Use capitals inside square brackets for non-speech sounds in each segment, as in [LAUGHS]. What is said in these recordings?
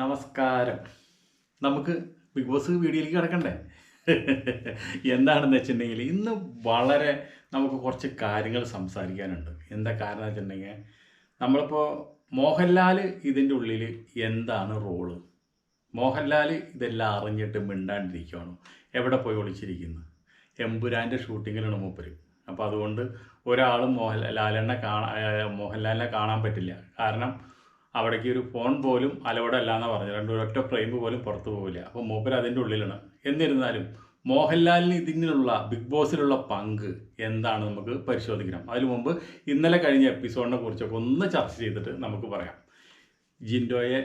നമസ്കാരം. നമുക്ക് big boss വീഡിയോയിലേക്ക് കിടക്കണ്ടേ? എന്താണെന്ന് വെച്ചിട്ടുണ്ടെങ്കിൽ ഇന്ന് വളരെ നമുക്ക് കുറച്ച് കാര്യങ്ങൾ സംസാരിക്കാനുണ്ട്. എന്താ കാരണം വെച്ചിട്ടുണ്ടെങ്കിൽ നമ്മളിപ്പോൾ മോഹൻലാൽ ഇതിന്റെ ഉള്ളിൽ എന്താണ് റോൾ മോഹൻലാൽ ഇതെല്ലാം അറിഞ്ഞിട്ട് മിണ്ടാണ്ടിരിക്കുകയാണ് എവിടെ പോയി ഒളിച്ചിരിക്കുന്നു? എമ്പുരാന്റെ ഷൂട്ടിങ്ങിലാണ് മൂപ്പര്. അപ്പോൾ അതുകൊണ്ട് ഒരാളും മോഹൻലാലിനെ കാണാ മോഹൻലാലിനെ കാണാൻ പറ്റില്ല. കാരണം അവിടേക്ക് ഒരു ഫോൺ പോലും അലവടല്ല അല്ല പറഞ്ഞു രണ്ട് ഒറ്റ ഫ്രെയിം പോലും പുറത്തു പോകില്ല അപ്പോൾ മൂപ്പർ അതിന്റെ ഉള്ളിലാണ്. എന്നിരുന്നാലും മോഹൻലാലിന് ഇതിനുള്ള ബിഗ് ബോസിലുള്ള പങ്ക് എന്താണ് നമുക്ക് പരിശോധിക്കണം. അതിനു മുമ്പ് ഇന്നലെ കഴിഞ്ഞ എപ്പിസോഡിനെ കുറിച്ചൊക്കെ ഒന്ന് ചർച്ച ചെയ്തിട്ട് നമുക്ക് പറയാം. ജിൻഡോയെ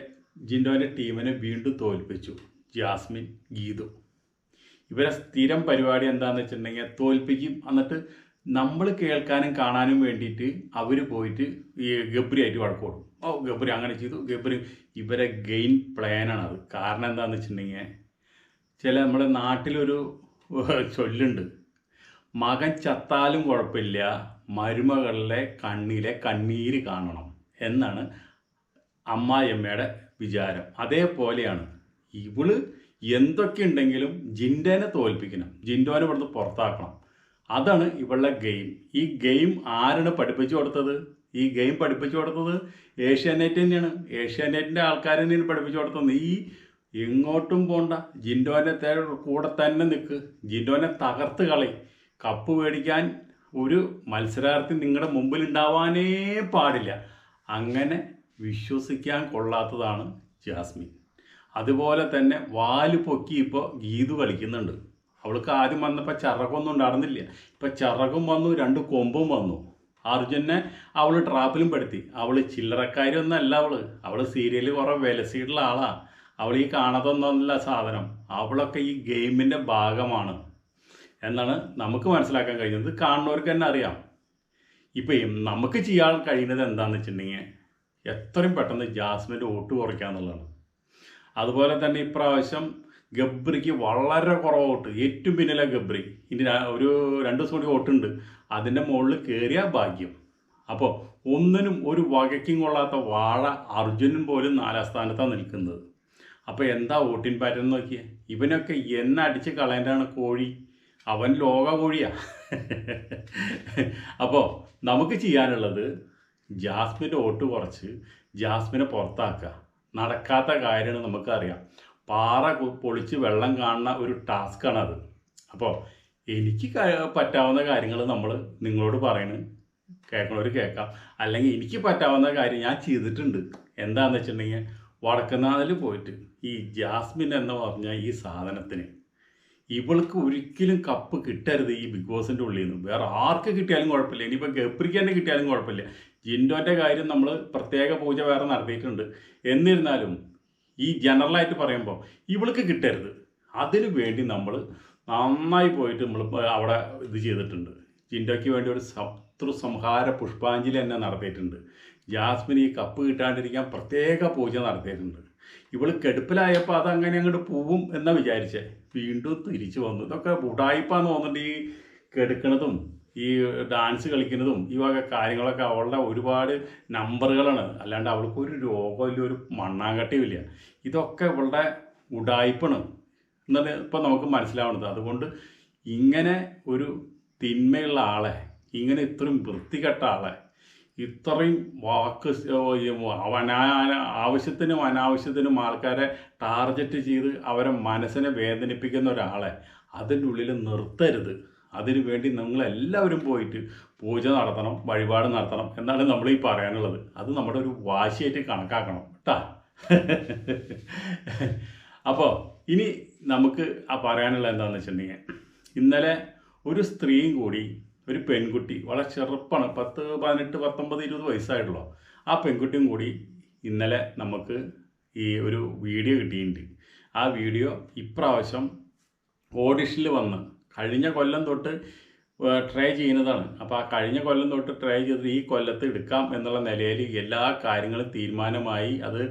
ജിൻഡോന്റെ ടീമിനെ വീണ്ടും തോൽപ്പിച്ചു. ജാസ്മിൻ ഗീതു. ഇവരെ സ്ഥിരം പരിപാടി എന്താണെന്ന് വെച്ചിട്ടുണ്ടെങ്കിൽ തോൽപ്പിക്കും. എന്നിട്ട് നമ്മൾ കേൾക്കാനും കാണാനും വേണ്ടിയിട്ട് അവർ പോയിട്ട് ഈ ഗബ്രിയായിട്ട് വഴക്കോടും ഓ ഗബ്രി അങ്ങനെ ചെയ്തു. ഗബ്രി ഇവരെ ഗെയിൻ പ്ലാനാണ് അത് കാരണം എന്താണെന്ന് വെച്ചിട്ടുണ്ടെങ്കിൽ ചില നമ്മുടെ നാട്ടിലൊരു ചൊല്ലുണ്ട്. മകൻ ചത്താലും കുഴപ്പമില്ല മരുമകളിലെ കണ്ണിലെ കണ്ണീര് കാണണം എന്നാണ് അമ്മായിയമ്മയുടെ വിചാരം. അതേപോലെയാണ് ഇവൾ എന്തൊക്കെ ഉണ്ടെങ്കിലും ജിൻഡോനെ തോൽപ്പിക്കണം ജിൻഡോനെ ഇവിടുന്ന് പുറത്താക്കണം. അതാണ് ഇവളുടെ ഗെയിം. ഈ ഗെയിം ആരാണ് പഠിപ്പിച്ചു കൊടുത്തത്? ഈ ഗെയിം പഠിപ്പിച്ചു കൊടുത്തത് ഏഷ്യാനെറ്റ് തന്നെയാണ്. ഏഷ്യാനെറ്റിന്റെ ആൾക്കാർ തന്നെയാണ് പഠിപ്പിച്ചു കൊടുത്തത്. ഈ എങ്ങോട്ടും പോണ്ട. ജിൻഡോനെ തേ- കൂടെ തന്നെ നിൽക്ക് ജിൻഡോനെ തകർത്ത് കളി. കപ്പ് മേടിക്കാൻ ഒരു മത്സരാർത്ഥി നിങ്ങളുടെ മുമ്പിൽ ഉണ്ടാവാനേ പാടില്ല. അങ്ങനെ വിശ്വസിക്കാൻ കൊള്ളാത്തതാണ് ജാസ്മിൻ. അതുപോലെ തന്നെ വാൽ പൊക്കി ഇപ്പോൾ ഗീതു കളിക്കുന്നുണ്ട്. അവൾക്ക് ആദ്യം വന്നപ്പോൾ ചിറകൊന്നും ഉണ്ടായിരുന്നില്ല. ഇപ്പം ചിറകും വന്നു രണ്ട് കൊമ്പും വന്നു. അർജുനെ അവൾ ട്രാപ്പിലും പെടുത്തി. അവൾ ചില്ലറക്കാരിയൊന്നും അല്ല അവൾ അവൾ സീരിയലിൽ കുറേ വിലസിയിട്ടുള്ള ആളാ. അവൾ ഈ കാണാത്തൊന്നല്ല സാധനം. അവളൊക്കെ ഈ ഗെയിമിന്റെ ഭാഗമാണ്. എന്നാണ് നമുക്ക് മനസ്സിലാക്കാൻ കഴിഞ്ഞത്. കാണുന്നവർക്ക് തന്നെ അറിയാം. ഇപ്പം നമുക്ക് ചെയ്യാൻ കഴിയുന്നത് എന്താണെന്ന് വെച്ചിട്ടുണ്ടെങ്കിൽ എത്രയും പെട്ടെന്ന് ജാസ്മിന്റെ വോട്ട് കുറയ്ക്കുക എന്നുള്ളതാണ് അതുപോലെ തന്നെ ഇപ്രാവശ്യം ഗബ്രിക്ക് വളരെ കുറവ് വോട്ട്. ഏറ്റവും പിന്നിലെ ഗബ്രി. ഇനി ഒരു രണ്ട് ദിവസം കൂടി വോട്ടുണ്ട്. അതിന്റെ മുകളിൽ കയറിയ ഭാഗ്യം. അപ്പോൾ ഒന്നിനും ഒരു വകയ്ക്കും കൊള്ളാത്ത വാഴ അർജുനൻ പോലും നാലാം സ്ഥാനത്താണ് നിൽക്കുന്നത്. അപ്പോൾ എന്താ വോട്ടിൻ പാറ്റേൺ നോക്കിയേ? ഇവനൊക്കെ എന്നെ അടിച്ച് കളയേണ്ടതാണ് കോഴി. അവൻ ലോക കോഴിയാ. അപ്പോൾ നമുക്ക് ചെയ്യാനുള്ളത് ജാസ്മിന്റെ വോട്ട് കുറച്ച് ജാസ്മിനെ പുറത്താക്കുക. നടക്കാത്ത കാര്യമാണ് നമുക്കറിയാം. പാറ പൊളിച്ച് വെള്ളം കാണുന്ന ഒരു ടാസ്ക്കാണ് അത് അപ്പോൾ എനിക്ക് പറ്റാവുന്ന കാര്യങ്ങൾ നമ്മൾ നിങ്ങളോട് പറയുന്നത് കേൾക്കണവർ കേൾക്കാം. അല്ലെങ്കിൽ എനിക്ക് പറ്റാവുന്ന കാര്യം ഞാൻ ചെയ്തിട്ടുണ്ട്. എന്താണെന്ന് വെച്ചിട്ടുണ്ടെങ്കിൽ വടക്കുന്നാതിൽ പോയിട്ട് ഈ ജാസ്മിൻ എന്ന് പറഞ്ഞ ഈ സാധനത്തിന് ഇവൾക്ക് ഒരിക്കലും കപ്പ് കിട്ടരുത് ഈ ബിഗ് ബോസിന്റെ ഉള്ളിൽ നിന്ന് വേറെ ആർക്ക് കിട്ടിയാലും കുഴപ്പമില്ല. ഇനിയിപ്പോൾ ഗപ്രിക്ക് തന്നെ കിട്ടിയാലും കുഴപ്പമില്ല. ജിൻഡോന്റെ കാര്യം നമ്മൾ പ്രത്യേക പൂജ വേറെ നടത്തിയിട്ടുണ്ട്. എന്നിരുന്നാലും ഈ ജനറലായിട്ട് പറയുമ്പോൾ ഇവൾക്ക് കിട്ടരുത്. അതിനു വേണ്ടി നമ്മൾ നന്നായി പോയിട്ട് നമ്മൾ അവിടെ ഇത് ചെയ്തിട്ടുണ്ട്. ജിൻഡോയ്ക്ക് വേണ്ടി ഒരു ശത്രു സംഹാര പുഷ്പാഞ്ജലി തന്നെ നടത്തിയിട്ടുണ്ട്. ജാസ്മിൻ ഈ കപ്പ് കിട്ടാണ്ടിരിക്കാൻ പ്രത്യേക പൂജ നടത്തിയിട്ടുണ്ട്. ഇവൾ കെടുപ്പിലായപ്പോൾ അത് അങ്ങനെ അങ്ങോട്ട് പോവും എന്നാണ് വിചാരിച്ചേ. വീണ്ടും തിരിച്ചു വന്നു. ഇതൊക്കെ ഉടായിപ്പാന്ന് തോന്നുന്നുണ്ട് ഈ കെടുക്കണതും. ഈ ഡാൻസ് കളിക്കുന്നതും ഈ വക കാര്യങ്ങളൊക്കെ അവളുടെ ഒരുപാട് നമ്പറുകളാണ്. അല്ലാണ്ട് അവൾക്ക് ഒരു രോഗമില്ല ഒരു മണ്ണാങ്കട്ടിയും ഇല്ല. ഇതൊക്കെ ഇവളുടെ ഉടായ്പാണ്. എന്നത് ഇപ്പം നമുക്ക് മനസ്സിലാവുന്നത്. അതുകൊണ്ട് ഇങ്ങനെ ഒരു തിന്മയുള്ള ആളെ ഇങ്ങനെ ഇത്രയും വൃത്തികെട്ട ആളെ ഇത്രയും വാക്ക് അവനാ ആവശ്യത്തിനും അനാവശ്യത്തിനും ആൾക്കാരെ ടാർഗറ്റ് ചെയ്ത് അവരെ മനസ്സിനെ വേദനിപ്പിക്കുന്ന ഒരാളെ അതിന്റെ ഉള്ളിൽ നിർത്തരുത്. അതിനു വേണ്ടി നിങ്ങളെല്ലാവരും പോയിട്ട് പൂജ നടത്തണം വഴിപാട് നടത്തണം എന്നാണ് നമ്മൾ ഈ പറയാനുള്ളത്. അത് നമ്മുടെ ഒരു വാശിയായിട്ട് കണക്കാക്കണം കേട്ടാ അപ്പോൾ ഇനി നമുക്ക് ആ പറയാനുള്ള എന്താണെന്ന് വെച്ചിട്ടുണ്ടെങ്കിൽ ഇന്നലെ ഒരു സ്ത്രീയും കൂടി ഒരു പെൺകുട്ടി വളരെ ചെറുപ്പാണ് പത്ത് പതിനെട്ട് പത്തൊമ്പത് ഇരുപത് വയസ്സായിട്ടുള്ളൂ. ആ പെൺകുട്ടിയും കൂടി ഇന്നലെ നമുക്ക് ഈ ഒരു വീഡിയോ കിട്ടിയിട്ടുണ്ട്. ആ വീഡിയോ ഇപ്രാവശ്യം ഓഡിഷനിൽ വന്ന് കഴിഞ്ഞ കൊല്ലം തൊട്ട് ട്രൈ ചെയ്യുന്നതാണ്. അപ്പോൾ ആ കഴിഞ്ഞ കൊല്ലം തൊട്ട് ട്രൈ ചെയ്ത് ഈ കൊല്ലത്ത് എടുക്കാം എന്നുള്ള നിലയിൽ എല്ലാ കാര്യങ്ങളും തീരുമാനമായി. അത്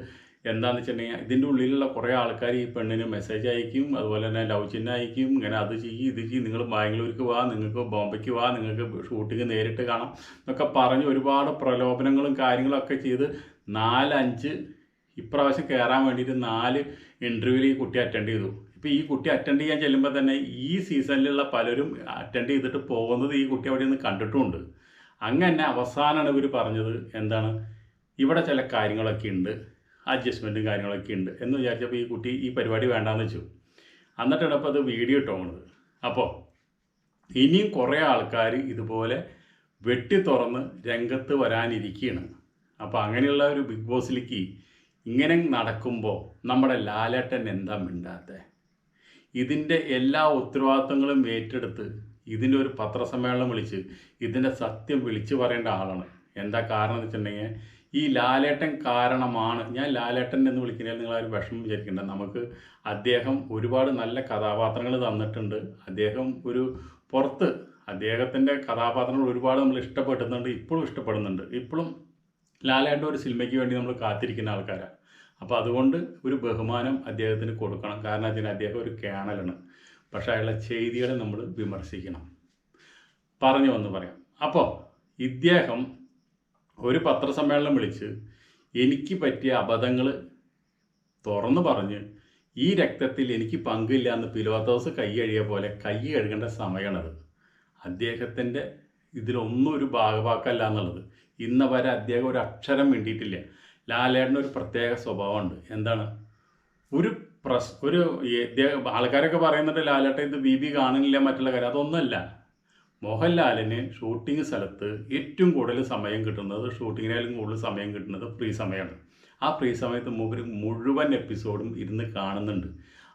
എന്താണെന്ന് വെച്ചിട്ടുണ്ടെങ്കിൽ ഇതിന്റെ ഉള്ളിലുള്ള കുറേ ആൾക്കാർ ഈ പെണ്ണിന് മെസ്സേജ് അയക്കും അതുപോലെ തന്നെ ലവ് ചിഹ്നം അയക്കും. ഇങ്ങനെ അത് ചെയ്യും ഇത് ചെയ്യും നിങ്ങൾ ബാംഗ്ലൂർക്ക് വാ നിങ്ങൾക്ക് ബോംബെക്ക് വാ നിങ്ങൾക്ക് ഷൂട്ടിങ് നേരിട്ട് കാണാം എന്നൊക്കെ പറഞ്ഞ് ഒരുപാട് പ്രലോഭനങ്ങളും കാര്യങ്ങളൊക്കെ ചെയ്ത് നാലഞ്ച് ഇപ്രാവശ്യം കയറാൻ വേണ്ടിയിട്ട് നാല് ഇന്റർവ്യൂവിൽ ഈ കുട്ടി അറ്റൻഡ് ചെയ്തു. ഇപ്പോൾ ഈ കുട്ടി അറ്റൻഡ് ചെയ്യാൻ ചെല്ലുമ്പോൾ തന്നെ ഈ സീസണിലുള്ള പലരും അറ്റൻഡ് ചെയ്തിട്ട് പോകുന്നത് ഈ കുട്ടി അവിടെ നിന്ന് കണ്ടിട്ടുമുണ്ട്. അങ്ങനെ അവസാനമാണ് ഇവർ പറഞ്ഞത് എന്താണ്? ഇവിടെ ചില കാര്യങ്ങളൊക്കെ ഉണ്ട് അഡ്ജസ്റ്റ്മെന്റും കാര്യങ്ങളൊക്കെ ഉണ്ട് എന്ന് വിചാരിച്ചപ്പോൾ ഈ കുട്ടി ഈ പരിപാടി വേണ്ടാന്ന് വെച്ചു. എന്നിട്ടാണ് അപ്പോൾ അത് വീഡിയോ ഇട്ടോണത്. അപ്പോൾ ഇനിയും കുറേ ആൾക്കാർ ഇതുപോലെ വെട്ടി തുറന്ന് രംഗത്ത് വരാനിരിക്കുകയാണ് അപ്പോൾ അങ്ങനെയുള്ള ഒരു ബിഗ് ബോസിലേക്ക് ഇങ്ങനെ നടക്കുമ്പോൾ നമ്മുടെ ലാലേട്ടൻ എന്താ മിണ്ടാത്തത് ഇതിന്റെ എല്ലാ ഉത്തരവാദിത്തങ്ങളും ഏറ്റെടുത്ത് ഇതിന്റെ ഒരു പത്രസമ്മേളനം വിളിച്ച് ഇതിന്റെ സത്യം വിളിച്ചു പറയേണ്ട ആളാണ്. എന്താ കാരണം എന്ന് വെച്ചിട്ടുണ്ടെങ്കിൽ ഈ ലാലേട്ടൻ കാരണമാണ്. ഞാൻ ലാലേട്ടൻ എന്ന് വിളിക്കുന്നതിൽ നിങ്ങൾ ആരും വിഷമം വിചാരിക്കേണ്ട. നമുക്ക് അദ്ദേഹം ഒരുപാട് നല്ല കഥാപാത്രങ്ങൾ തന്നിട്ടുണ്ട്. അദ്ദേഹം ഒരു പുറത്ത് അദ്ദേഹത്തിന്റെ കഥാപാത്രങ്ങൾ ഒരുപാട് നമ്മൾ ഇഷ്ടപ്പെടുന്നുണ്ട്. ഇപ്പോഴും ഇഷ്ടപ്പെടുന്നുണ്ട്. ഇപ്പോഴും ലാലേട്ടൻ ഒരു സിനിമയ്ക്ക് വേണ്ടി നമ്മൾ കാത്തിരിക്കുന്ന ആൾക്കാരാണ് അപ്പോൾ അതുകൊണ്ട് ഒരു ബഹുമാനം അദ്ദേഹത്തിന് കൊടുക്കണം. കാരണം അതിന് അദ്ദേഹം ഒരു കേണലാണ്. പക്ഷേ അയാളുടെ ചെയ്തികളെ നമ്മൾ വിമർശിക്കണം. പറഞ്ഞു വന്ന് പറയാം. അപ്പോൾ ഇദ്ദേഹം ഒരു പത്രസമ്മേളനം വിളിച്ച് എനിക്ക് പറ്റിയ അബദ്ധങ്ങൾ തുറന്നു പറഞ്ഞ് ഈ രക്തത്തിൽ എനിക്ക് പങ്കില്ല എന്ന് പിലോത്തോസ് കൈ കഴിയ പോലെ കൈ കഴുകേണ്ട സമയമാണത് അദ്ദേഹത്തിന്റെ ഇതിലൊന്നും ഒരു ഭാഗവാക്കല്ല എന്നുള്ളത്. ഇന്ന് വരെ അദ്ദേഹം ഒരു അക്ഷരം വേണ്ടിയിട്ടില്ല ലാലേട്ടന് ഒരു പ്രത്യേക സ്വഭാവമുണ്ട്. എന്താണ്? ഒരു പ്രസ് ഒരു ആൾക്കാരൊക്കെ പറയുന്നുണ്ട് ലാലേട്ടൻ ഇത് ബി ബി കാണുന്നില്ല മറ്റുള്ള കാര്യം. അതൊന്നുമല്ല. മോഹൻലാലിന് ഷൂട്ടിംഗ് സ്ഥലത്ത് ഏറ്റവും കൂടുതൽ സമയം കിട്ടുന്നത് ഷൂട്ടിങ്ങിനായാലും കൂടുതൽ സമയം കിട്ടുന്നത് ഫ്രീ സമയമാണ്. ആ ഫ്രീ സമയത്ത് മൂവർ മുഴുവൻ എപ്പിസോഡും ഇരുന്ന് കാണുന്നുണ്ട്.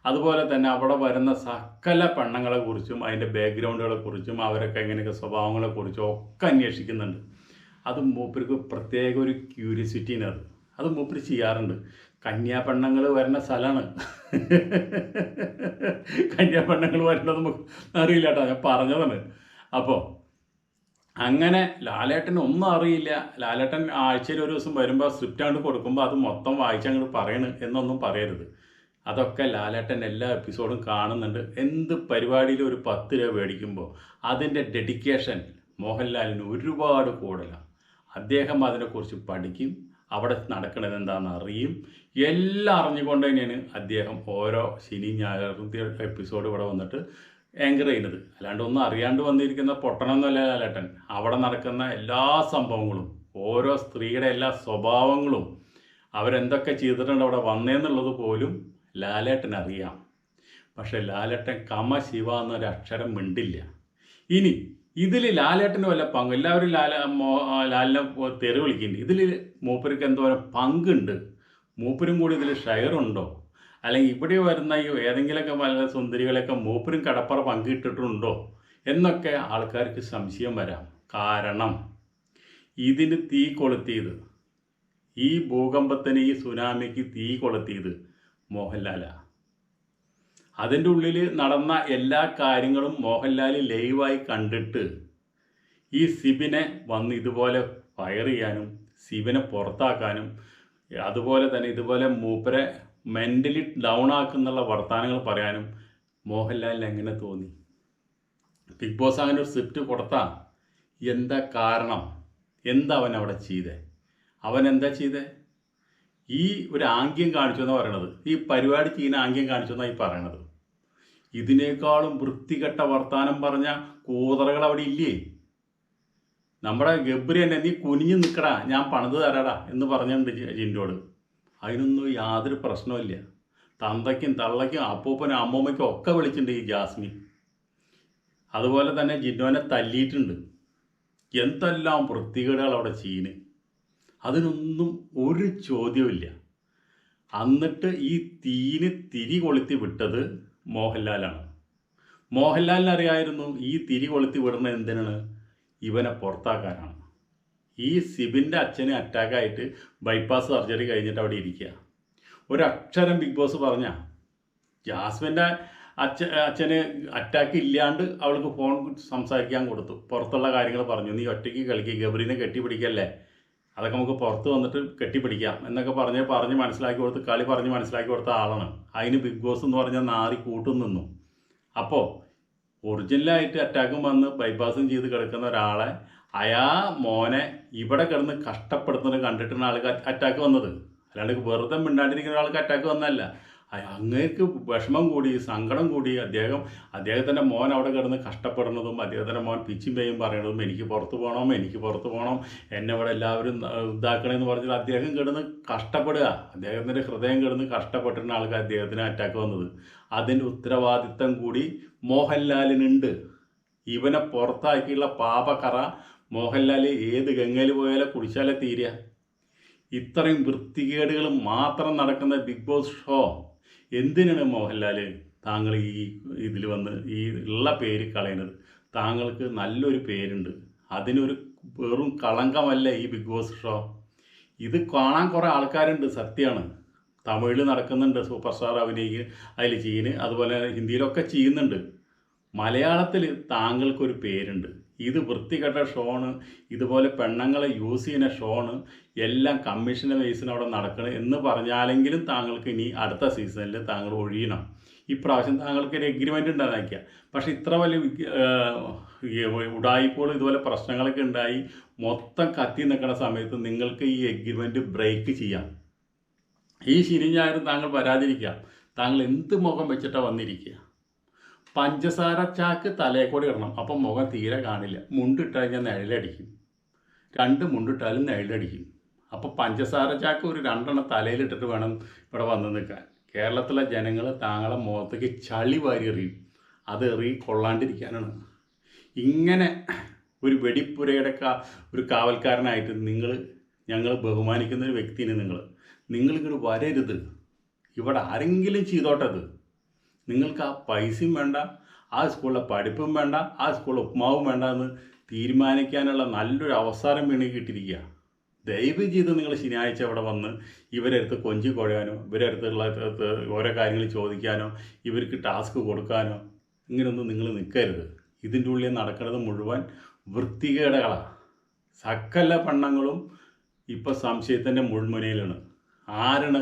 അതുപോലെ തന്നെ അവിടെ വരുന്ന സകല പെണ്ണങ്ങളെ കുറിച്ചും അതിന്റെ ബാക്ക്ഗ്രൗണ്ടുകളെ കുറിച്ചും അവരൊക്കെ എങ്ങനെയൊക്കെ സ്വഭാവങ്ങളെ കുറിച്ചും ഒക്കെ അന്വേഷിക്കുന്നുണ്ട്. അത് മൂപ്പർക്ക് പ്രത്യേക ഒരു ക്യൂരിയോസിറ്റീന് അത് മൂപ്പര് ചെയ്യാറുണ്ട്. കന്യാപെണ്ണങ്ങൾ വരുന്ന സ്ഥലമാണ് കന്യാപെണ്ണങ്ങൾ വരുന്നത് അറിയില്ല കേട്ടോ ഞാൻ പറഞ്ഞതാണ്. അപ്പോൾ അങ്ങനെ ലാലേട്ടൻ ഒന്നും അറിയില്ല. ലാലേട്ടൻ ആഴ്ചയിൽ ഒരു ദിവസം വരുമ്പോൾ സ്ക്രിപ്റ്റാണ്ട് കൊടുക്കുമ്പോൾ അത് മൊത്തം വായിച്ച് അങ്ങോട്ട് പറയണ് എന്നൊന്നും പറയരുത്. അതൊക്കെ ലാലേട്ടൻ എല്ലാ എപ്പിസോഡും കാണുന്നുണ്ട്. എന്ത് പരിപാടിയിലും ഒരു പത്ത് രൂപ മേടിക്കുമ്പോൾ അതിന്റെ ഡെഡിക്കേഷൻ മോഹൻലാലിന് ഒരുപാട് കൂടുതലാണ് അദ്ദേഹം അതിനെക്കുറിച്ച് പഠിക്കും അവിടെ നടക്കുന്നത് എന്താണെന്ന് അറിയും. എല്ലാം അറിഞ്ഞുകൊണ്ട് തന്നെയാണ് അദ്ദേഹം ഓരോ ശനി ഞായറും എപ്പിസോഡ് ഇവിടെ വന്നിട്ട് ആങ്കർ ചെയ്യുന്നത്. അല്ലാണ്ട് ഒന്നും അറിയാണ്ട് വന്നിരിക്കുന്ന പൊട്ടണമെന്നല്ല ലാലേട്ടൻ. അവിടെ നടക്കുന്ന എല്ലാ സംഭവങ്ങളും ഓരോ സ്ത്രീയുടെ എല്ലാ സ്വഭാവങ്ങളും അവരെന്തൊക്കെ ചെയ്തിട്ടുണ്ട് അവിടെ വന്നേന്നുള്ളത് പോലും ലാലേട്ടൻ അറിയാം പക്ഷെ ലാലേട്ടൻ കമ ശിവ എന്നൊരു അക്ഷരം മിണ്ടില്ല. ഇനി ഇതിൽ ലാലേട്ടന് വല്ല പങ്ക് എല്ലാവരും ലാല ലാലിനെ തെറി വിളിക്കുന്നുണ്ട്. ഇതിൽ മൂപ്പർക്ക് എന്തോരം പങ്കുണ്ട്. മൂപ്പരും കൂടി ഇതിൽ ഷെയർ ഉണ്ടോ? അല്ലെങ്കിൽ ഇവിടെ വരുന്ന ഈ ഏതെങ്കിലുമൊക്കെ വല്ല സുന്ദരികളെയൊക്കെ മൂപ്പരും കടപ്പറ പങ്കിട്ടിട്ടുണ്ടോ? എന്നൊക്കെ ആൾക്കാർക്ക് സംശയം വരാം. കാരണം ഇതിന് തീ കൊളുത്തിയത് ഈ ഭൂകമ്പത്തിന് ഈ സുനാമിക്ക് തീ കൊളുത്തിയത് മോഹൻലാലാണ് അതിന്റെ ഉള്ളിൽ നടന്ന എല്ലാ കാര്യങ്ങളും മോഹൻലാൽ ലൈവായി കണ്ടിട്ട് ഈ സിബിനെ വന്ന് ഇതുപോലെ ഫയർ ചെയ്യാനും സിബിനെ പുറത്താക്കാനും അതുപോലെ തന്നെ ഇതുപോലെ മൂപ്പരെ മെന്റലി ഡൗൺ ആക്കുന്നുള്ള വർത്തമാനങ്ങൾ പറയാനും മോഹൻലാലിന് എങ്ങനെ തോന്നി? ബിഗ് ബോസ് അങ്ങനെ ഒരു സ്ക്രിപ്റ്റ് കൊടുത്താ എന്താ കാരണം? എന്താ അവൻ അവിടെ ചെയ്തേ? അവൻ എന്താ ചെയ്തേ? ഈ ഒരു ആംഗ്യം കാണിച്ചു എന്നാണ് പറയണത്. ഈ പരിപാടി ചെയ്യുന്ന ആംഗ്യം കാണിച്ചു എന്നാണ് ഈ പറയണത്. ഇതിനേക്കാളും വൃത്തികെട്ട വർത്താനം പറഞ്ഞ കൂതറകൾ അവിടെ ഇല്ലേ? നമ്മുടെ ഗബ്രി തന്നെ നീ കുനിഞ്ഞു നിൽക്കടാ ഞാൻ പണിത് തരാടാ എന്ന് പറഞ്ഞിട്ടുണ്ട് ജിൻഡോട്. അതിനൊന്നും യാതൊരു പ്രശ്നമില്ല തന്തയ്ക്കും തള്ളയ്ക്കും അപ്പൂപ്പനും അമ്മൂമ്മയ്ക്കും ഒക്കെ വിളിച്ചിട്ടുണ്ട് ഈ ജാസ്മിൻ. അതുപോലെ തന്നെ ജിൻഡോനെ തല്ലിയിട്ടുണ്ട്. എന്തെല്ലാം വൃത്തികേടുകൾ അവിടെ ചെയ്യുന്നു. അതിനൊന്നും ഒരു ചോദ്യമില്ല എന്നിട്ട് ഈ തീന് തിരി കൊളുത്തി വിട്ടത് മോഹൻലാലാണ്. മോഹൻലാലിന് അറിയായിരുന്നു ഈ തിരി കൊളുത്തി വിടുന്നത് എന്തിനാണ്? ഇവനെ പുറത്താക്കാനാണ്. ഈ സിബിന്റെ അച്ഛന് അറ്റാക്കായിട്ട് ബൈപ്പാസ് സർജറി കഴിഞ്ഞിട്ട് അവിടെ ഇരിക്കുക. ഒരക്ഷരം ബിഗ് ബോസ് പറഞ്ഞ ജാസ്മിന്റെ അച്ഛ അച്ഛന് അറ്റാക്ക് ഇല്ലാണ്ട് അവൾക്ക് ഫോൺ സംസാരിക്കാൻ കൊടുത്തു. പുറത്തുള്ള കാര്യങ്ങൾ പറഞ്ഞു. നീ ഒറ്റയ്ക്ക് കളിക്കുക ഗബറിനെ കെട്ടിപ്പിടിക്കല്ലേ? അതൊക്കെ നമുക്ക് പുറത്ത് വന്നിട്ട് കെട്ടിപ്പിടിക്കാം എന്നൊക്കെ പറഞ്ഞ് പറഞ്ഞ് മനസ്സിലാക്കി കൊടുത്ത് കളി പറഞ്ഞ് മനസ്സിലാക്കി കൊടുത്ത ആളാണ്. അതിന് ബിഗ് ബോസ് എന്ന് പറഞ്ഞാൽ നാറി കൂട്ടും നിന്നു. അപ്പോൾ ഒറിജിനലായിട്ട് അറ്റാക്കും വന്ന് ബൈപ്പാസും ചെയ്ത് കിടക്കുന്ന ഒരാളെ അയാ മോനെ ഇവിടെ കിടന്ന് കഷ്ടപ്പെടുന്നത് കണ്ടിട്ടാണ് ആൾക്ക് അറ്റാക്ക് വന്നത്. അല്ലാണ്ട് വെറുതെ മിണ്ടാണ്ടിരിക്കുന്ന ഒരാൾക്ക് അറ്റാക്ക് വന്നല്ല അങ്ങേർക്ക് വിഷമം കൂടി സങ്കടം കൂടി അദ്ദേഹം അദ്ദേഹത്തിന്റെ മോൻ അവിടെ കിടന്ന് കഷ്ടപ്പെടുന്നതും അദ്ദേഹത്തിന്റെ മോൻ പിച്ചും പേയും പറയണതും എനിക്ക് പുറത്ത് പോകണം എനിക്ക് പുറത്ത് പോകണം എന്നെ ഇവിടെ എല്ലാവരും ഇതാക്കണമെന്ന് പറഞ്ഞാൽ അദ്ദേഹം കിടന്ന് കഷ്ടപ്പെടുക. അദ്ദേഹത്തിന്റെ ഹൃദയം കിടന്ന് കഷ്ടപ്പെട്ടിരുന്ന ആൾക്കാർ അദ്ദേഹത്തിന് അറ്റാക്ക് വന്നത്. അതിന്റെ ഉത്തരവാദിത്തം കൂടി മോഹൻലാലിനുണ്ട്. ഇവനെ പുറത്താക്കിയുള്ള പാപക്കറ മോഹൻലാൽ ഏത് ഗംഗയിൽ പോയാലും കുടിച്ചാലേ തീരുക ഇത്രയും വൃത്തികേടുകൾ മാത്രം നടക്കുന്ന ബിഗ് ബോസ് ഷോ എന്തിനാണ് മോഹൻലാൽ താങ്കൾ ഈ ഇതിൽ വന്ന് ഈ ഉള്ള പേര് കളയുന്നത്? താങ്കൾക്ക് നല്ലൊരു പേരുണ്ട്. അതിനൊരു വെറും കളങ്കമല്ല ഈ ബിഗ് ബോസ് ഷോ. ഇത് കാണാൻ കുറേ ആൾക്കാരുണ്ട് സത്യമാണ് തമിഴിൽ നടക്കുന്നുണ്ട് സൂപ്പർ സ്റ്റാർ അഭിനയിക്കുക അതിൽ ചെയ്യുന്നു അതുപോലെ ഹിന്ദിയിലൊക്കെ ചെയ്യുന്നുണ്ട്. മലയാളത്തിൽ താങ്കൾക്കൊരു പേരുണ്ട്. ഇത് വൃത്തികെട്ട ഷോണ് ഇതുപോലെ പെണ്ണുങ്ങളെ യൂസ് ചെയ്യുന്ന ഷോണ് എല്ലാം കമ്മീഷന്റെ ബേസിന് അവിടെ നടക്കണം എന്ന് പറഞ്ഞാലെങ്കിലും താങ്കൾക്ക് ഇനി അടുത്ത സീസണിൽ താങ്കൾ ഒഴിയണം. ഇപ്രാവശ്യം താങ്കൾക്ക് ഒരു എഗ്രിമെന്റ് ഉണ്ടാക്കിയ. പക്ഷെ ഇത്ര വലിയ ഏഹ് ഇതുപോലെ പ്രശ്നങ്ങളൊക്കെ ഉണ്ടായി മൊത്തം കത്തി നിൽക്കുന്ന സമയത്ത് നിങ്ങൾക്ക് ഈ എഗ്രിമെന്റ് ബ്രേക്ക് ചെയ്യാം. ഈ ശനി ഞായറും താങ്കൾ വരാതിരിക്കാം. താങ്കൾ എന്ത് മുഖം വെച്ചിട്ടാണ് വന്നിരിക്കുക? പഞ്ചസാര ചാക്ക് തലയെ കൂടി ഇടണം. അപ്പം മുഖം തീരെ കാണില്ല. മുണ്ടിട്ട് കഴിഞ്ഞാൽ നിഴലടിക്കും. രണ്ട് മുണ്ടിട്ടാലും നിഴലടിക്കും. അപ്പോൾ പഞ്ചസാര ചാക്ക് ഒരു രണ്ടെണ്ണം തലയിലിട്ടിട്ട് വേണം ഇവിടെ വന്ന് നിൽക്കാൻ. കേരളത്തിലെ ജനങ്ങൾ താങ്കളെ മുഖത്തേക്ക് ചളി വാരി എറിയും. അത് എറി കൊള്ളാണ്ടിരിക്കാനാണ്. ഇങ്ങനെ ഒരു വെടിപ്പുരയുടെ കാ ഒരു കാവൽക്കാരനായിട്ട് നിങ്ങൾ ഞങ്ങൾ ബഹുമാനിക്കുന്ന ഒരു വ്യക്തിനെ നിങ്ങൾ. നിങ്ങളിങ്ങോട്ട് വരരുത്. ഇവിടെ ആരെങ്കിലും ചെയ്തോട്ടത് നിങ്ങൾക്ക് ആ പൈസയും വേണ്ട ആ സ്കൂളിലെ പഠിപ്പും വേണ്ട ആ സ്കൂളിലെ ഉപ്മാവും വേണ്ട എന്ന് തീരുമാനിക്കാനുള്ള നല്ലൊരു അവസരം വേണമെങ്കിൽ കിട്ടിയിരിക്കുക ദയവ് ചെയ്ത് നിങ്ങൾ ശനിയാഴ്ച അവിടെ വന്ന് ഇവരെ അടുത്ത് കൊഞ്ചി കുഴയാനോ ഇവരെ അടുത്തുള്ള ഓരോ കാര്യങ്ങൾ ചോദിക്കാനോ ഇവർക്ക് ടാസ്ക് കൊടുക്കാനോ ഇങ്ങനെയൊന്നും നിങ്ങൾ നിൽക്കരുത്. ഇതിന്റെ ഉള്ളിൽ നടക്കുന്നത് മുഴുവൻ വൃത്തികേടകളാണ് സകല പണ്ണങ്ങളും ഇപ്പോൾ സംശയത്തിന്റെ മുൾമുനയിലാണ്. ആരാണ്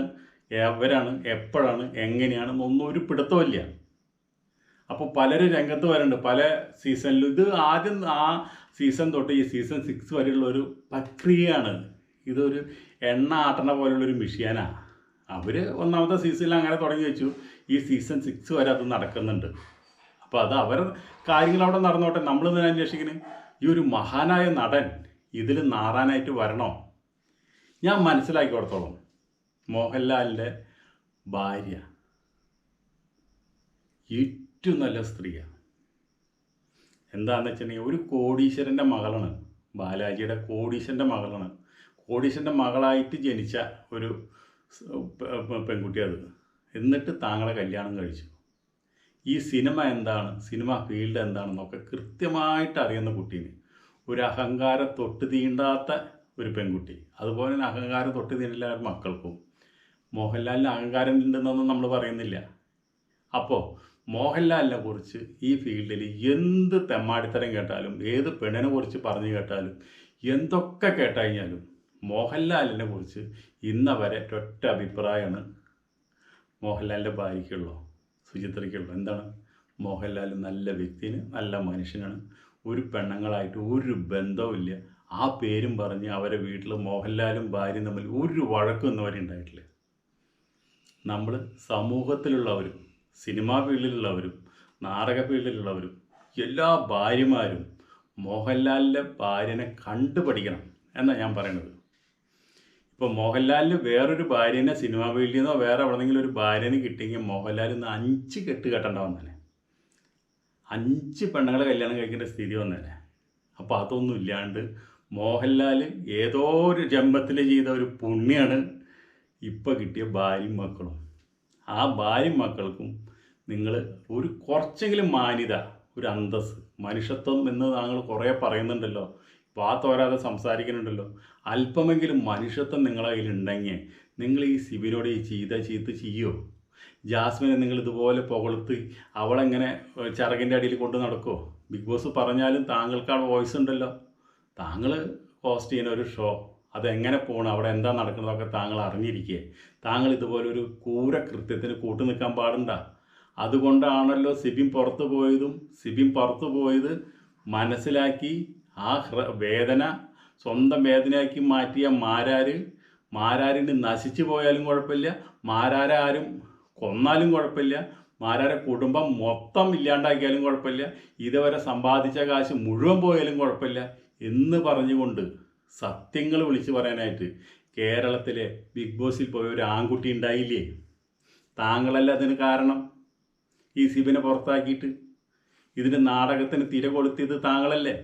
എവരാണ് എപ്പോഴാണ് എങ്ങനെയാണ് ഒന്നും ഒരു പിടുത്തമില്ല അപ്പോൾ പലരും രംഗത്ത് വരുന്നുണ്ട് പല സീസണിലും ഇത് ആദ്യം ആ സീസൺ തൊട്ട് ഈ സീസൺ സിക്സ് വരെയുള്ള ഒരു പ്രക്രിയയാണ്. ഇതൊരു എണ്ണ ആട്ടണ പോലുള്ളൊരു മിഷിയാനാണ് അവർ ഒന്നാമത്തെ സീസണിൽ അങ്ങനെ തുടങ്ങി വെച്ചു. ഈ സീസൺ സിക്സ് വരെ അത് നടക്കുന്നുണ്ട്. അപ്പോൾ അത് അവർ കാര്യങ്ങൾ അവിടെ നടന്നോട്ടെ. നമ്മൾ ഇന്ന് അന്വേഷിക്കുന്നത് ഈ ഒരു മഹാനായ നടൻ ഇതിൽ നാറാനായിട്ട് വരണോ? ഞാൻ മനസ്സിലാക്കി കൊടുത്തോളം. മോഹൻലാലിന്റെ ഭാര്യ. ഏറ്റവും നല്ല സ്ത്രീയാണ്. എന്താണെന്ന് വെച്ചിട്ടുണ്ടെങ്കിൽ ഒരു കോടീശ്വരന്റെ മകളാണ്. ബാലാജിയുടെ കോടീശ്വരന്റെ മകളാണ്. കോടീശ്വരന്റെ മകളായിട്ട് ജനിച്ച ഒരു പെൺകുട്ടി അത്. എന്നിട്ട് താങ്കളെ കല്യാണം കഴിച്ചു. ഈ സിനിമ എന്താണ്? സിനിമ ഫീൽഡ് എന്താണെന്നൊക്കെ കൃത്യമായിട്ട് അറിയുന്ന കുട്ടീന്. ഒരു അഹങ്കാരം തൊട്ട് തീണ്ടാത്ത ഒരു പെൺകുട്ടി. അതുപോലെ തന്നെ അഹങ്കാരം തൊട്ട് തീണ്ടില്ല മക്കൾക്കും. മോഹൻലാലിന് അഹങ്കാരം ഉണ്ടെന്നൊന്നും നമ്മൾ പറയുന്നില്ല. അപ്പോൾ മോഹൻലാലിനെ കുറിച്ച് ഈ ഫീൽഡിൽ എന്ത് തെമ്മാടിത്തരം കേട്ടാലും ഏത് പെണ്ണിനെ കുറിച്ച് പറഞ്ഞു കേട്ടാലും എന്തൊക്കെ കേട്ടുകഴിഞ്ഞാലും മോഹൻലാലിനെ കുറിച്ച് ഇന്നവരെ ഒറ്റ അഭിപ്രായമാണ് മോഹൻലാലിന്റെ ഭാര്യയ്ക്കുള്ളൂ സുചിത്രയ്ക്കുള്ളൂ. എന്താണ്? മോഹൻലാൽ നല്ല വ്യക്തിന് നല്ല മനുഷ്യനാണ്. ഒരു പെണ്ണുങ്ങളായിട്ട് ഒരു ബന്ധവുമില്ല ആ പേരും പറഞ്ഞ് അവരെ വീട്ടിൽ മോഹൻലാലും ഭാര്യയും തമ്മിൽ ഒരു വഴക്കും ഇന്നുവരെ ഉണ്ടായിട്ടില്ല. നമ്മൾ സമൂഹത്തിലുള്ളവരും സിനിമാ ഫീൽഡിലുള്ളവരും നാടക ഫീൽഡിലുള്ളവരും എല്ലാ ഭാര്യമാരും മോഹൻലാലിന്റെ ഭാര്യനെ കണ്ടുപഠിക്കണം എന്നാണ് ഞാൻ പറയുന്നത് ഇപ്പോൾ മോഹൻലാലിന് വേറൊരു ഭാര്യനെ സിനിമാ ഫീൽഡിൽ നിന്നോ വേറെ എവിടെന്നെങ്കിലും ഒരു ഭാര്യനെ കിട്ടിയെങ്കിൽ മോഹൻലാൽ അഞ്ച് കെട്ട് കെട്ടണ്ട തന്നെ അഞ്ച് പെണ്ണുങ്ങളെ കല്യാണം കഴിക്കേണ്ട സ്ഥിതി വന്നേനെ അപ്പോൾ അതൊന്നും ഇല്ലാണ്ട് മോഹൻലാൽ ഏതോ ഒരു ജന്മത്തിൽ ചെയ്ത ഒരു പുണ്യാണ് ഇപ്പോൾ കിട്ടിയ ഭാര്യയും മക്കളും. ആ ഭാര്യയും മക്കൾക്കും നിങ്ങൾ ഒരു കുറച്ചെങ്കിലും മാന്യത ഒരു അന്തസ് മനുഷ്യത്വം എന്ന് താങ്കൾ കുറേ പറയുന്നുണ്ടല്ലോ. വാത്തോരാതെ സംസാരിക്കുന്നുണ്ടല്ലോ. അല്പമെങ്കിലും മനുഷ്യത്വം നിങ്ങളെ കയ്യിലുണ്ടെങ്കിൽ നിങ്ങൾ ഈ സിബിനോട് ഈ ചീത ചീത്ത ചെയ്യോ? ജാസ്മിനെ നിങ്ങൾ ഇതുപോലെ പുകഴ്ത്ത് അവളെങ്ങനെ ചിറകിന്റെ അടിയിൽ കൊണ്ട് നടക്കുമോ ബിഗ് ബോസ് പറഞ്ഞാലും താങ്കൾക്ക് ആ വോയിസ് ഉണ്ടല്ലോ. താങ്കൾ ഹോസ്റ്റ് ചെയ്യുന്ന ഒരു ഷോ അതെങ്ങനെ പോകണം അവിടെ എന്താ നടക്കുന്നതൊക്കെ താങ്കൾ അറിഞ്ഞിരിക്കുക താങ്കൾ ഇതുപോലൊരു ക്രൂര കൃത്യത്തിന് കൂട്ടു നിൽക്കാൻ പാടണ്ട. അതുകൊണ്ടാണല്ലോ സിബിം പുറത്തു പോയതും സിബിൻ പുറത്തു പോയത് മനസ്സിലാക്കി ആ വേദന സ്വന്തം വേദനയാക്കി മാറ്റിയ മാരാര്. മാരാരിന് നശിച്ചു പോയാലും കുഴപ്പമില്ല. മാരാരെ ആരും കൊന്നാലും കുഴപ്പമില്ല. മാരാരെ കുടുംബം മൊത്തം ഇല്ലാണ്ടാക്കിയാലും കുഴപ്പമില്ല. ഇതുവരെ സമ്പാദിച്ച കാശ് മുഴുവൻ പോയാലും കുഴപ്പമില്ല എന്ന് പറഞ്ഞുകൊണ്ട് സത്യങ്ങൾ വിളിച്ചു പറയാനായിട്ട് കേരളത്തിലെ ബിഗ് ബോസിൽ പോയ ഒരു ആൺകുട്ടി ഉണ്ടായില്ലേ? താങ്കളല്ല അതിന് കാരണം? ഈ സിബിനെ പുറത്താക്കിയിട്ട് ഇതിന് നാടകത്തിന് തിര കൊളുത്തിയത് താങ്കളല്ലേ?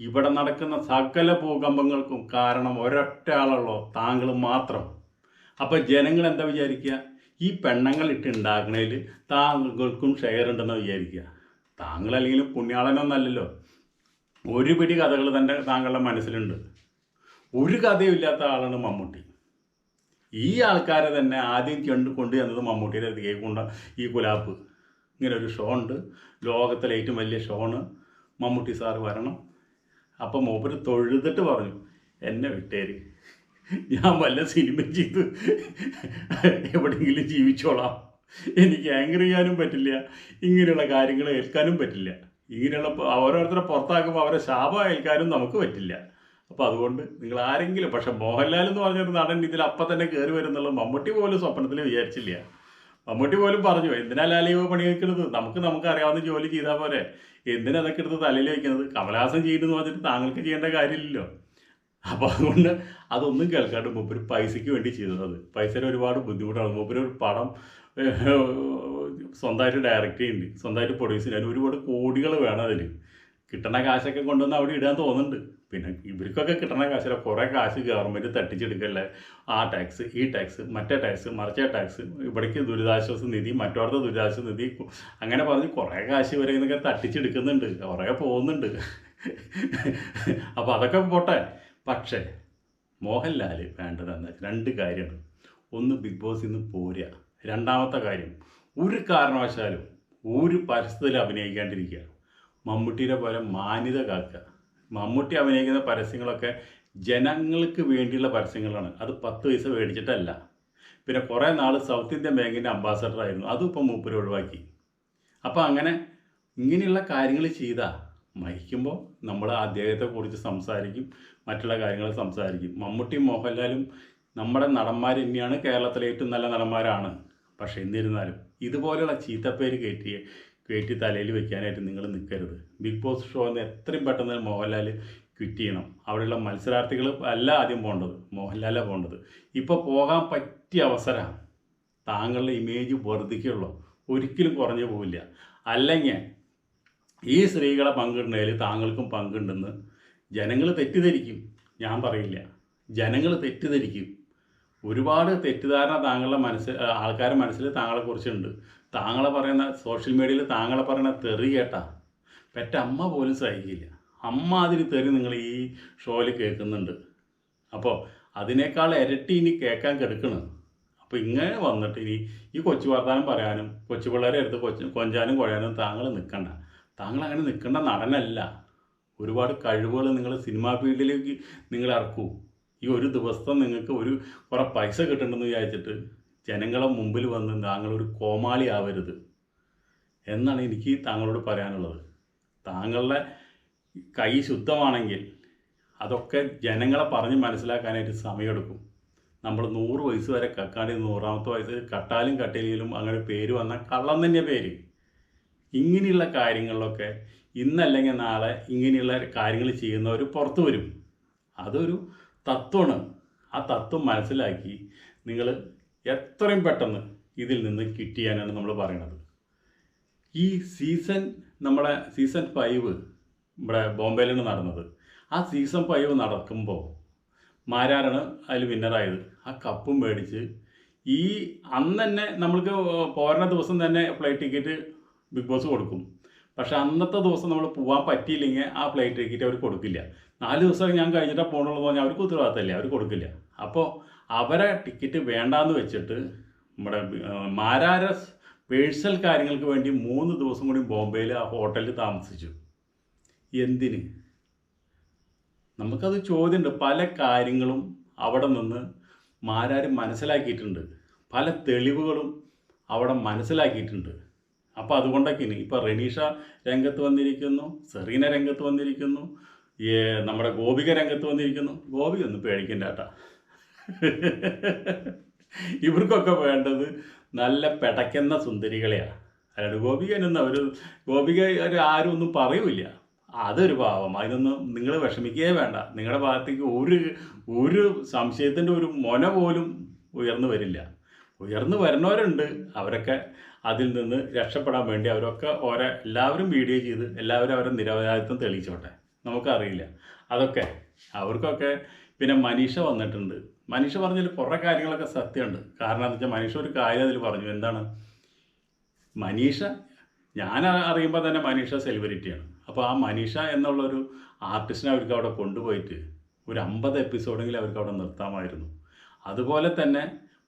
ഇവിടെ നടക്കുന്ന സകല ഭൂകമ്പങ്ങൾക്കും കാരണം ഒരൊറ്റ ആളുള്ളോ താങ്കൾ മാത്രം. അപ്പോൾ ജനങ്ങൾ എന്താ വിചാരിക്കുക? ഈ പെണ്ണങ്ങൾ ഇട്ട് ഉണ്ടാക്കണതിൽ താങ്കൾക്കും ഷെയർ ഉണ്ടെന്ന് വിചാരിക്കുക. താങ്കൾ അല്ലെങ്കിലും പുണ്യാളനൊന്നല്ലല്ലോ. ഒരു പിടി കഥകൾ തന്നെ താങ്കളുടെ മനസ്സിലുണ്ട്. ഒരു കഥയും ഇല്ലാത്ത ആളാണ് മമ്മൂട്ടി. ഈ ആൾക്കാരെ തന്നെ ആദ്യം ചെണ്ട് കൊണ്ടുവന്നത് മമ്മൂട്ടിയുടെ അടുത്ത് കൊണ്ട് ഈ കുലാപ്പ് ഇങ്ങനെ ഒരു ഷോ ഉണ്ട്. ലോകത്തിലെ ഏറ്റവും വലിയ ഷോണ് മമ്മൂട്ടി സാർ വരണം. അപ്പം മൂപ്പര് തൊഴുതിട്ട് പറഞ്ഞു എന്നെ വിട്ടേര്. ഞാൻ വല്ല സിനിമ ചെയ്ത് എവിടെയെങ്കിലും ജീവിച്ചോളാം. എനിക്ക് ആങ്കർ ചെയ്യാനും പറ്റില്ല. ഇങ്ങനെയുള്ള കാര്യങ്ങൾ ഏൽക്കാനും പറ്റില്ല. ഇങ്ങനെയുള്ള ഓരോരുത്തരെ പുറത്താക്കുമ്പോൾ അവരെ ശാപം ഏൽക്കാനും നമുക്ക് പറ്റില്ല. അപ്പോൾ അതുകൊണ്ട് നിങ്ങൾ ആരെങ്കിലും പക്ഷെ മോഹൻലാൽ എന്ന് പറഞ്ഞൊരു നടൻ ഇതിൽ അപ്പം തന്നെ കയറി വരുന്നുള്ള മമ്മൂട്ടി പോലും സ്വപ്നത്തിൽ വിചാരിച്ചില്ല. മമ്മൂട്ടി പോലും പറഞ്ഞു എന്തിനാ ലാലിയോ പണി വെക്കുന്നത് നമുക്ക് നമുക്ക് അറിയാവുന്ന ജോലി ചെയ്താൽ പോരെ. എന്തിനാ അതൊക്കെ എടുത്ത് തലയിൽ വെക്കുന്നത് കമലഹാസൻ ചെയ്യുന്നു പറഞ്ഞിട്ട് താങ്കൾക്ക് ചെയ്യേണ്ട കാര്യമില്ലല്ലോ. അപ്പോൾ അതുകൊണ്ട് അതൊന്നും കേൾക്കാണ്ട് മൂപ്പര് പൈസയ്ക്ക് വേണ്ടി ചെയ്തത് പൈസയുടെ ഒരുപാട് ബുദ്ധിമുട്ടാണ്. മൂപ്പര് ഒരു പടം സ്വന്തമായിട്ട് ഡയറക്റ്റ് ചെയ്യുന്നുണ്ട്. സ്വന്തമായിട്ട് പ്രൊഡ്യൂസ് ചെയ്യാൻ ഒരുപാട് കോടികൾ വേണം അതിന്. കിട്ടണ കാശൊക്കെ കൊണ്ടുവന്ന് അവിടെ ഇടാൻ തോന്നുന്നുണ്ട്. പിന്നെ ഇവർക്കൊക്കെ കിട്ടണ കാശില്ല കുറേ കാശ് ഗവൺമെന്റ് തട്ടിച്ചെടുക്കല്ലേ? ആ ടാക്സ് ഈ ടാക്സ് മറ്റേ ടാക്സ് മറിച്ച ടാക്സ് ഇവിടേക്ക് ദുരിതാശ്വാസ നിധി മറ്റോടത്തെ ദുരിതാശ്വാസ നിധി അങ്ങനെ പറഞ്ഞ് കുറേ കാശ് വരെ ഇതൊക്കെ തട്ടിച്ചെടുക്കുന്നുണ്ട്. കുറേ പോകുന്നുണ്ട്. അപ്പോൾ അതൊക്കെ പോട്ടെ. പക്ഷേ മോഹൻലാൽ വേണ്ടതെന്ന് രണ്ട് കാര്യമാണ്. ഒന്ന് ബിഗ് ബോസിൽ നിന്ന് പോരുക. രണ്ടാമത്തെ കാര്യം ഒരു കാരണവശാലും ഒരു പരസ്യത്തിൽ അഭിനയിക്കാണ്ടിരിക്കുക. മമ്മൂട്ടിയുടെ പോലെ മാന്യത കാക്കുക. മമ്മൂട്ടി അഭിനയിക്കുന്ന പരസ്യങ്ങളൊക്കെ ജനങ്ങൾക്ക് വേണ്ടിയുള്ള പരസ്യങ്ങളാണ്. അത് പത്ത് പൈസ മേടിച്ചിട്ടല്ല. പിന്നെ കുറേ നാൾ സൗത്ത് ഇന്ത്യൻ ബാങ്കിന്റെ അംബാസഡർ ആയിരുന്നു. അതും ഇപ്പം മൂപ്പര് ഒഴിവാക്കി. അപ്പോൾ അങ്ങനെ ഇങ്ങനെയുള്ള കാര്യങ്ങൾ ചെയ്താൽ മരിക്കുമ്പോൾ നമ്മൾ അദ്ദേഹത്തെക്കുറിച്ച് സംസാരിക്കും മറ്റുള്ള കാര്യങ്ങൾ സംസാരിക്കും. മമ്മൂട്ടിയും മോഹൻലാലും നമ്മുടെ നടന്മാർ തന്നെയാണ് കേരളത്തിലെ ഏറ്റവും നല്ല നടന്മാരാണ്. പക്ഷേ എന്നിരുന്നാലും ഇതുപോലെയുള്ള ചീത്തപ്പേര് കയറ്റി കയറ്റി തലയിൽ വെക്കാനായിട്ട് നിങ്ങൾ നിൽക്കരുത്. ബിഗ് ബോസ് ഷോ എന്ന് എത്രയും പെട്ടെന്ന് മോഹൻലാൽ ക്വിറ്റ് ചെയ്യണം. അവിടെയുള്ള മത്സരാർത്ഥികൾ അല്ല ആദ്യം പോകേണ്ടത്. മോഹൻലാലാണ് പോകേണ്ടത്. ഇപ്പോൾ പോകാൻ പറ്റിയ അവസരമാണ് താങ്കളുടെ ഇമേജ് വർദ്ധിക്കുള്ളൂ ഒരിക്കലും കുറഞ്ഞു പോവില്ല. അല്ലെങ്കിൽ ഈ സ്ത്രീകളെ പങ്കിടുന്നതിൽ താങ്കൾക്കും പങ്കുണ്ടെന്ന് ജനങ്ങൾ തെറ്റിദ്ധരിക്കും. ഞാൻ പറയില്ല. ജനങ്ങൾ തെറ്റിദ്ധരിക്കും. ഒരുപാട് തെറ്റിദ്ധാരണ താങ്കളുടെ മനസ്സ് ആൾക്കാരുടെ മനസ്സിൽ താങ്കളെ കുറിച്ചുണ്ട്. താങ്കളെ പറയുന്ന സോഷ്യൽ മീഡിയയിൽ താങ്കളെ പറയുന്ന തെറി കേട്ടാ പെറ്റ അമ്മ പോലും സഹിക്കില്ല. അമ്മ അതിന് തെറി നിങ്ങൾ ഈ ഷോയിൽ കേൾക്കുന്നുണ്ട്. അപ്പോൾ അതിനേക്കാൾ ഇരട്ടി ഇനി കേൾക്കാൻ കിടക്കണം. അപ്പോൾ ഇങ്ങനെ വന്നിട്ട് ഇനി ഈ കൊച്ചു വർത്താനം പറയാനും കൊച്ചു പിള്ളേരെ എടുത്ത് കൊച്ചു കൊഞ്ചാനും കുഴയാനും താങ്കൾ നിൽക്കണ്ട താങ്കൾ അങ്ങനെ നിൽക്കേണ്ട നടനല്ല. ഒരുപാട് കഴിവുകൾ നിങ്ങൾ സിനിമാ ഫീൽഡിലേക്ക് നിങ്ങൾ ഇറക്കൂ. ഈ ഒരു ദിവസം നിങ്ങൾക്ക് ഒരു കുറേ പൈസ കിട്ടുന്നുണ്ടെന്ന് വിചാരിച്ചിട്ട് ജനങ്ങളെ മുമ്പിൽ വന്ന് താങ്കളൊരു കോമാളി ആവരുത് എന്നാണ് എനിക്ക് താങ്കളോട് പറയാനുള്ളത്. താങ്കളുടെ കൈ ശുദ്ധമാണെങ്കിൽ അതൊക്കെ ജനങ്ങളെ പറഞ്ഞ് മനസ്സിലാക്കാനായിട്ട് സമയമെടുക്കും. നമ്മൾ നൂറ് വയസ്സ് വരെ കക്കാണ്ടി നൂറാമത്തെ വയസ്സ് കട്ടാലും കട്ടിലും അങ്ങനെ പേര് വന്ന കള്ളം തന്നെ പേര്. ഇങ്ങനെയുള്ള കാര്യങ്ങളിലൊക്കെ ഇന്നല്ലെങ്കിൽ നാളെ ഇങ്ങനെയുള്ള കാര്യങ്ങൾ ചെയ്യുന്നവർ പുറത്തു വരും. അതൊരു തത്വമാണ്. ആ തത്വം മനസ്സിലാക്കി നിങ്ങൾ എത്രയും പെട്ടെന്ന് ഇതിൽ നിന്ന് കിട്ടിയാനാണ് നമ്മൾ പറയുന്നത്. ഈ സീസൺ നമ്മുടെ സീസൺ ഫൈവ് ഇവിടെ ബോംബെയിലാണ് നടന്നത്. ആ സീസൺ ഫൈവ് നടക്കുമ്പോൾ മാരാരാണ് അതിൽ വിന്നറായത് ആ കപ്പും മേടിച്ച് ഈ അന്ന് തന്നെ നമ്മൾക്ക് പോരണ ദിവസം തന്നെ ഫ്ലൈറ്റ് ടിക്കറ്റ് ബിഗ് ബോസ് കൊടുക്കും. പക്ഷെ അന്നത്തെ ദിവസം നമ്മൾ പോകാൻ പറ്റിയില്ലെങ്കിൽ ആ ഫ്ലൈറ്റ് ടിക്കറ്റ് അവർ കൊടുക്കില്ല. നാല് ദിവസം ഞാൻ കഴിഞ്ഞിട്ടാണ് പോകണുള്ളതെന്ന് പറഞ്ഞാൽ അവർക്ക് ഉത്തരവാദിത്തമില്ല. അവർ കൊടുക്കില്ല. അപ്പോൾ അവരെ ടിക്കറ്റ് വേണ്ടാന്ന് വെച്ചിട്ട് നമ്മുടെ മാരാരസ് മാരാര പേഴ്സണൽ കാര്യങ്ങൾക്ക് വേണ്ടി മൂന്ന് ദിവസം കൂടി ബോംബെയിൽ ആ ഹോട്ടലിൽ താമസിച്ചു. എന്തിന്? നമുക്കത് ചോദ്യമുണ്ട്. പല കാര്യങ്ങളും അവിടെ നിന്ന് മാരാര് മനസ്സിലാക്കിയിട്ടുണ്ട്. പല തെളിവുകളും അവിടെ മനസ്സിലാക്കിയിട്ടുണ്ട്. അപ്പോൾ അതുകൊണ്ടൊക്കെ ഇനി ഇപ്പോൾ റെനീഷ രംഗത്ത് വന്നിരിക്കുന്നു സെറീന രംഗത്ത് വന്നിരിക്കുന്നു നമ്മുടെ ഗോപിക രംഗത്ത് വന്നിരിക്കുന്നു. ഗോപി ഒന്ന് പേടിക്കണ്ട കേട്ടാ. [LAUGHS] ഇവർക്കൊക്കെ വേണ്ടത് നല്ല പെടയ്ക്കുന്ന സുന്ദരികളെയാണ്. അല്ലാണ്ട് ഗോപികനൊന്നും അവർ ഗോപിക ഒരു ആരും ഒന്നും പറയൂല അതൊരു പാവം. അതിനൊന്നും നിങ്ങൾ വിഷമിക്കുകയേ വേണ്ട. നിങ്ങളുടെ ഭാഗത്തേക്ക് ഒരു ഒരു സംശയത്തിന്റെ ഒരു മൊന പോലും ഉയർന്നു വരില്ല. ഉയർന്നു വരുന്നവരുണ്ട്. അവരൊക്കെ അതിൽ നിന്ന് രക്ഷപ്പെടാൻ വേണ്ടി അവരൊക്കെ ഓരോ എല്ലാവരും വീഡിയോ ചെയ്ത് എല്ലാവരും അവരുടെ നിരപരാധിത്വം തെളിയിച്ചോട്ടെ. നമുക്കറിയില്ല. അതൊക്കെ. അവർക്കൊക്കെ പിന്നെ മനീഷ വന്നിട്ടുണ്ട്. മനീഷ പറഞ്ഞതിൽ കുറേ കാര്യങ്ങളൊക്കെ സത്യമുണ്ട്. കാരണം എന്താ വെച്ചാൽ മനീഷ ഒരു കാര്യം അതിൽ പറഞ്ഞു. എന്താണ്? മനീഷ ഞാൻ അറിയുമ്പോൾ തന്നെ മനീഷ സെലിബ്രിറ്റിയാണ് അപ്പോൾ ആ മനീഷ എന്നുള്ളൊരു ആർട്ടിസ്റ്റിനെ അവർക്ക് അവിടെ കൊണ്ടുപോയിട്ട് ഒരു അമ്പത് എപ്പിസോഡെങ്കിലും അവർക്ക് അവിടെ നിർത്താമായിരുന്നു. അതുപോലെ തന്നെ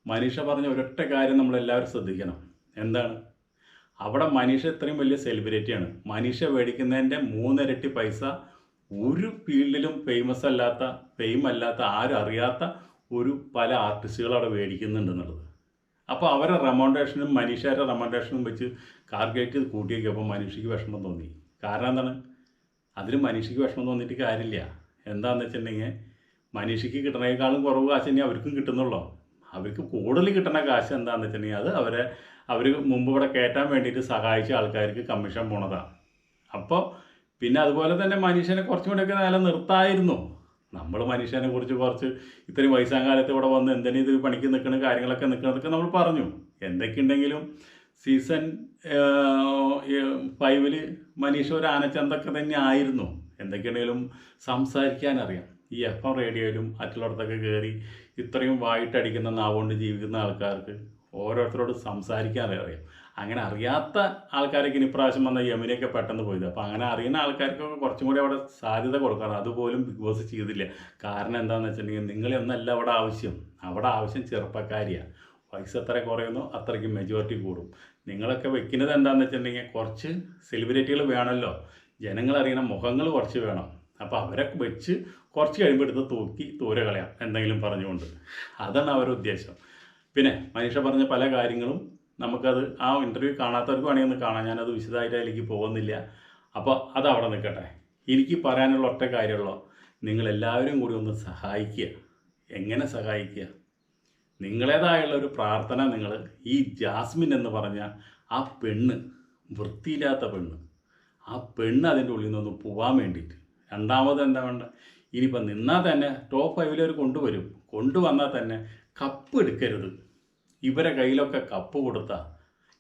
മനീഷ പറഞ്ഞ ഒരൊറ്റ കാര്യം നമ്മളെല്ലാവരും ശ്രദ്ധിക്കണം. എന്താണ്? അവിടെ മനീഷ ഇത്രയും വലിയ സെലിബ്രിറ്റിയാണ് മനീഷ മേടിക്കുന്നതിന്റെ മൂന്നിരട്ടി പൈസ ഒരു ഫീൽഡിലും ഫേമസ് അല്ലാത്ത ഫെയിം അല്ലാത്ത ആരും അറിയാത്ത ഒരു പല ആർട്ടിസ്റ്റുകൾ അവിടെ മേടിക്കുന്നുണ്ടെന്നുള്ളത്. അപ്പോൾ അവരെ റെമോണ്ടേഷനും മനീഷയുടെ റെമോണ്ടേഷനും വെച്ച് കാർഗേറ്റ് കൂട്ടി മനുഷ്യക്ക് മനീഷയ്ക്ക് വിഷമം തോന്നി. കാരണം എന്താണ്? അതിന് മനുഷ്യക്ക് വിഷമം തോന്നിയിട്ട് കാര്യമില്ല. എന്താണെന്ന് വെച്ചിട്ടുണ്ടെങ്കിൽ മനുഷ്യക്ക് കിട്ടണേക്കാളും കുറവ് കാശ് തന്നെ അവർക്കും കിട്ടുന്നുള്ളൂ. അവർക്ക് കൂടുതൽ കിട്ടണ കാശ് എന്താണെന്ന് വെച്ചിട്ടുണ്ടെങ്കിൽ അത് അവരെ അവർ മുമ്പ് ഇവിടെ കയറ്റാൻ വേണ്ടിയിട്ട് സഹായിച്ച ആൾക്കാർക്ക് കമ്മീഷൻ പോണതാണ് അപ്പോൾ പിന്നെ അതുപോലെ തന്നെ മനുഷ്യനെ കുറച്ചും കൂടെയൊക്കെ നില നിർത്തായിരുന്നു. നമ്മൾ മനുഷ്യനെ കുറിച്ച് കുറച്ച് ഇത്രയും വയസ്സാം കാലത്ത് ഇവിടെ വന്ന് എന്തെങ്കിലും ഇത് പണിക്ക് നിൽക്കുന്ന കാര്യങ്ങളൊക്കെ നിൽക്കുന്നതൊക്കെ നമ്മൾ പറഞ്ഞു. എന്തൊക്കെയുണ്ടെങ്കിലും സീസൺ ഫൈവിൽ മനീഷ ഒരു ആനച്ചന്തൊക്കെ തന്നെ ആയിരുന്നു. എന്തൊക്കെയുണ്ടെങ്കിലും സംസാരിക്കാൻ അറിയാം. ഈ എഫ് എം റേഡിയോയിലും മറ്റുള്ളിടത്തൊക്കെ കയറി ഇത്രയും വായിട്ടടിക്കുന്ന നാവുകൊണ്ട് ജീവിക്കുന്ന ആൾക്കാർക്ക് ഓരോരുത്തരോട് സംസാരിക്കാൻ അറിയാം. അങ്ങനെ അറിയാത്ത ആൾക്കാരൊക്കെ ഇനി പ്രാവശ്യം വന്ന യമിനൊക്കെ പെട്ടെന്ന് പോയത്. അപ്പോൾ അങ്ങനെ അറിയുന്ന ആൾക്കാർക്കൊക്കെ കുറച്ചും കൂടി അവിടെ സാധ്യത കൊടുക്കണം. അതുപോലും ബിഗ് ബോസ് ചെയ്തില്ല. കാരണം എന്താണെന്ന് വെച്ചിട്ടുണ്ടെങ്കിൽ നിങ്ങളെയൊന്നല്ല അവിടെ ആവശ്യം. അവിടെ ആവശ്യം ചെറുപ്പക്കാരിയാണ് വയസ്സ് എത്ര കുറയുന്നു അത്രയ്ക്ക് മെജോറിറ്റി കൂടും. നിങ്ങളൊക്കെ വെക്കുന്നത് എന്താണെന്ന് വെച്ചിട്ടുണ്ടെങ്കിൽ കുറച്ച് സെലിബ്രിറ്റികൾ വേണമല്ലോ. ജനങ്ങളറിയണ മുഖങ്ങൾ കുറച്ച് വേണം. അപ്പോൾ അവരെ വെച്ച് കുറച്ച് കഴിയുമ്പോൾ എടുത്ത് തൂക്കി ദൂരെ കളയാം. എന്തെങ്കിലും പറഞ്ഞുകൊണ്ട്. അതാണ് അവരുടെ ഉദ്ദേശം. പിന്നെ മനീഷ പറഞ്ഞ പല കാര്യങ്ങളും നമുക്കത് ആ ഇന്റർവ്യൂ കാണാത്തവർക്ക് വേണമെങ്കിൽ ഒന്ന് കാണാം. ഞാനത് വിശദമായിട്ട് അതിലേക്ക് പോകുന്നില്ല. അപ്പോൾ അത് അവിടെ നിൽക്കട്ടെ. എനിക്ക് പറയാനുള്ള ഒറ്റ കാര്യമുള്ളൂ. നിങ്ങളെല്ലാവരും കൂടി ഒന്ന് സഹായിക്കുക. എങ്ങനെ സഹായിക്കുക? നിങ്ങളേതായുള്ള ഒരു പ്രാർത്ഥന നിങ്ങൾ ഈ ജാസ്മിൻ എന്ന് പറഞ്ഞ ആ പെണ്ണ് വൃത്തിയില്ലാത്ത പെണ്ണ് ആ പെണ്ണ് അതിന്റെ ഉള്ളിൽ നിന്നൊന്ന് പോവാൻ വേണ്ടിയിട്ട്. രണ്ടാമത് എന്താ വേണ്ട? ഇനിയിപ്പോൾ നിന്നാൽ തന്നെ ടോപ്പ് ഫൈവിൽ അവർ കൊണ്ടുവരും. കൊണ്ടുവന്നാൽ തന്നെ കപ്പ് എടുക്കരുത്. ഇവരെ കയ്യിലൊക്കെ കപ്പ് കൊടുത്ത.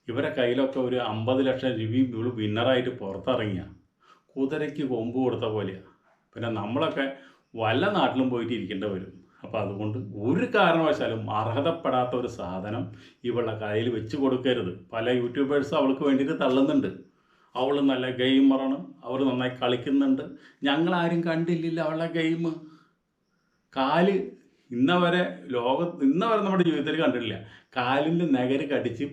ഇവരെ കയ്യിലൊക്കെ ഒരു അമ്പത് ലക്ഷം രൂപ ഇവൾ വിന്നറായിട്ട് പുറത്തിറങ്ങിയ. കുതിരയ്ക്ക് കൊമ്പ് കൊടുത്ത പോലെയാണ് പിന്നെ നമ്മളൊക്കെ വല്ല നാട്ടിലും പോയിട്ട് ഇരിക്കേണ്ടി വരും അപ്പോൾ അതുകൊണ്ട് ഒരു കാരണവശാലും അർഹതപ്പെടാത്ത ഒരു സാധനം ഇവളുടെ കയ്യിൽ വെച്ച് കൊടുക്കരുത്. പല യൂട്യൂബേഴ്സും അവൾക്ക് വേണ്ടിയിട്ട് തള്ളുന്നുണ്ട്. അവൾ നല്ല ഗെയിമറാണ് അവർ നന്നായി കളിക്കുന്നുണ്ട്. ഞങ്ങളാരും കണ്ടില്ലല്ലോ അവളുടെ ഗെയിം കാൽ ഇന്നവരെ ലോക ഇന്നവരെ നമ്മുടെ ജീവിതത്തിൽ കണ്ടിട്ടില്ല. കാലിന്റെ നഗര് കടിച്ച്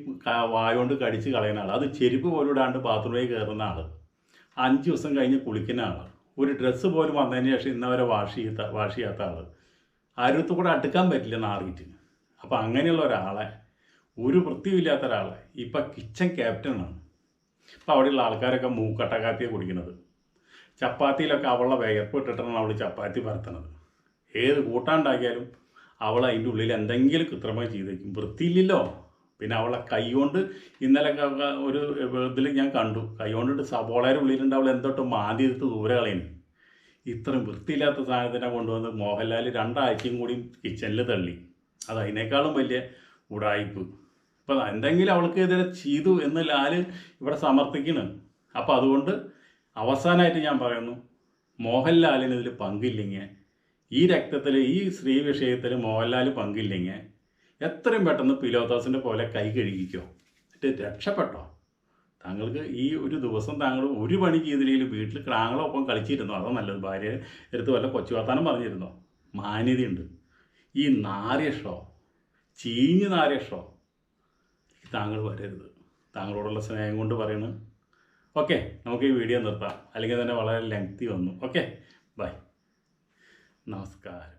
വായോണ്ട് കടിച്ച് കളയുന്ന ആൾ അത് ചെരുപ്പ് പോലും ഇടാണ്ട് ബാത്റൂമിൽ കയറുന്ന ആൾ അഞ്ച് ദിവസം കഴിഞ്ഞ് കുളിക്കുന്ന ആൾ ഒരു ഡ്രസ്സ് പോലും വന്നതിന് ശേഷം ഇന്നവരെ വാഷ് ചെയ്യാത്ത വാഷ് ചെയ്യാത്ത ആൾ ആരുത്ത് കൂടെ അടുക്കാൻ പറ്റില്ല നാറിയിട്ട്. അപ്പോൾ അങ്ങനെയുള്ള ഒരാളെ ഒരു വൃത്തിയില്ലാത്ത ഒരാളെ ഇപ്പം കിച്ചൺ ക്യാപ്റ്റനാണ് ഇപ്പം അവിടെയുള്ള ആൾക്കാരൊക്കെ മൂക്കട്ട കുടിക്കുന്നത്. ചപ്പാത്തിയിലൊക്കെ അവളുടെ വിയർപ്പ് ഇട്ടിട്ടാണ് അവൾ ചപ്പാത്തി പരത്തണത് ഏത് കൂട്ടാണ്ടാക്കിയാലും അവൾ അതിന്റെ ഉള്ളിൽ എന്തെങ്കിലും കൃത്രിമമായി ചെയ്തേക്കും വൃത്തിയില്ലല്ലോ. പിന്നെ അവളെ കൈകൊണ്ട് ഇന്നലെ ഒരു ഇതിൽ ഞാൻ കണ്ടു. കൈകൊണ്ടിട്ട് സബോളയുടെ ഉള്ളിലുണ്ട്. അവൾ എന്തോട്ട് മാതി എടുത്ത് ദൂരെ കളയുന്നു. ഇത്രയും വൃത്തിയില്ലാത്ത സാധനത്തിനെ കൊണ്ടുവന്ന് മോഹൻലാൽ രണ്ടാഴ്ചയും കൂടി കിച്ചണിൽ തള്ളി. അത് അതിനേക്കാളും വലിയ ഉടായ്പ് ഇപ്പം എന്തെങ്കിലും അവൾക്ക് എതിരെ ചെയ്തു എന്ന് ലാൽ ഇവിടെ സമർത്ഥിക്കണ്. അപ്പം അതുകൊണ്ട് അവസാനമായിട്ട് ഞാൻ പറയുന്നു മോഹൻലാലിന് ഇതിൽ പങ്കില്ലെങ്കിൽ ഈ രക്തത്തിൽ ഈ സ്ത്രീ വിഷയത്തിൽ മോഹൻലാൽ പങ്കില്ലെങ്കിൽ എത്രയും പെട്ടെന്ന് പിലോത്തോസിന്റെ പോലെ കൈ കഴുകിക്കോ. എന്നിട്ട് രക്ഷപ്പെട്ടോ. താങ്കൾക്ക് ഈ ഒരു ദിവസം താങ്കൾ ഒരു പണി ചെയ്തില്ലെങ്കിൽ വീട്ടിൽ ക്രാങ്ങളൊപ്പം കളിച്ചിരുന്നോ? അതോ നല്ലത് ഭാര്യ എടുത്ത് വല്ല കൊച്ചു വർത്താനം പറഞ്ഞിരുന്നോ? മാന്യതയുണ്ട്. ഈ നാര്യഷോ ചീഞ്ഞ് ഷോ താങ്കൾ വരരുത്. താങ്കളോടുള്ള സ്നേഹം കൊണ്ട് പറയുന്നു ഓക്കെ നമുക്ക് ഈ വീഡിയോ നിർത്താം. അല്ലെങ്കിൽ തന്നെ വളരെ ലെങ്തി വന്നു. ഓക്കെ. നമസ്കാരം